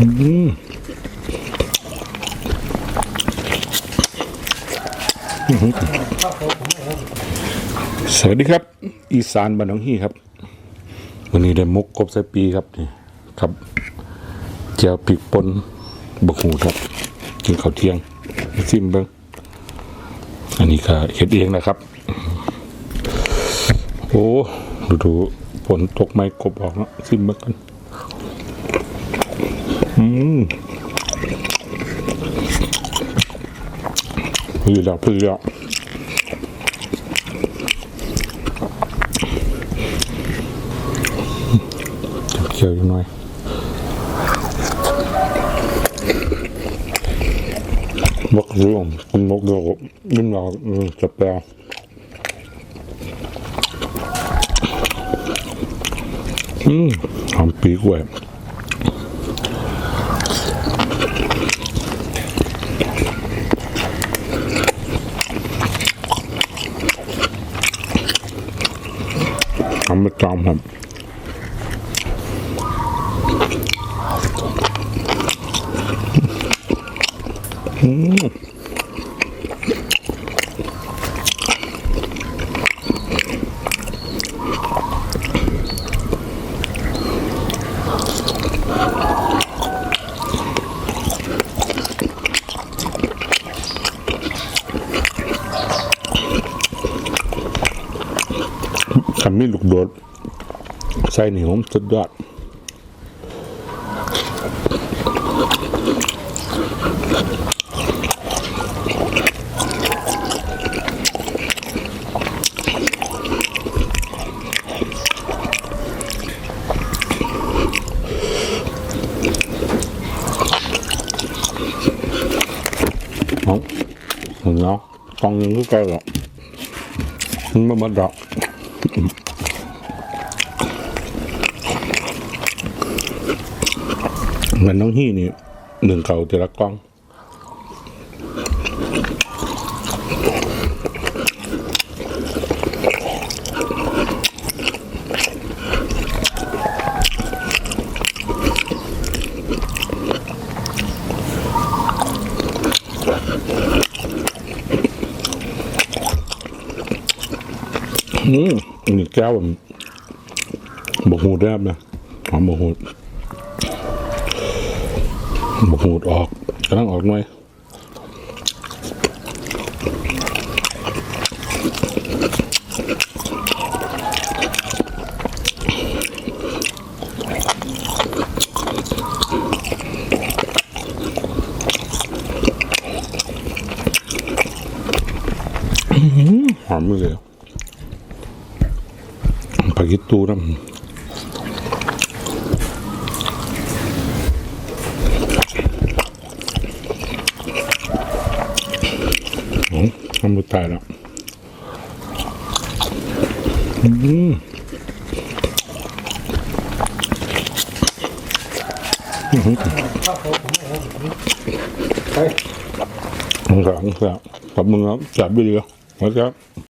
สวัสดีครับ อีสานบ้านหนองฮี่ครับ วันนี้ได้มกกบใส่ปีครับนี่ครับเจียวปีกปนบกหูครับ กินข้าวเที่ยงซิมเบิ้งอันนี้ก็เฮ็ดเองนะครับ โอ้ ดูดูฝนตกไม้กบออกแล้วซิมเบิ้งกัน พี่แล้วพี่แล้วเคี่ยวอยู่หน่อยมกรวมคุณมกรวมนิ่มเราจะแปลอืมหอมปีกล้วย ทำประจำครับอืมำมีลูกโดดใส่หนิวมสุดยอดเอาเห็นแล้วกองยังก็ใกล้แล้วมันมามาดอกเห มันน้องฮี่นี่หนึ่งเขาแต่ละกล้อง อืมอันนี้แก้วผมบกหูแดบนะหอมบกหูบกหูดออกกำลังออกหน่อยอื้อหือหอมเลย ปากิตูน้ำโอ้ทำมือตายแล้วอืมมึงกับมึงกับกับมึงครับจับไปดีแล้วแล้วครับ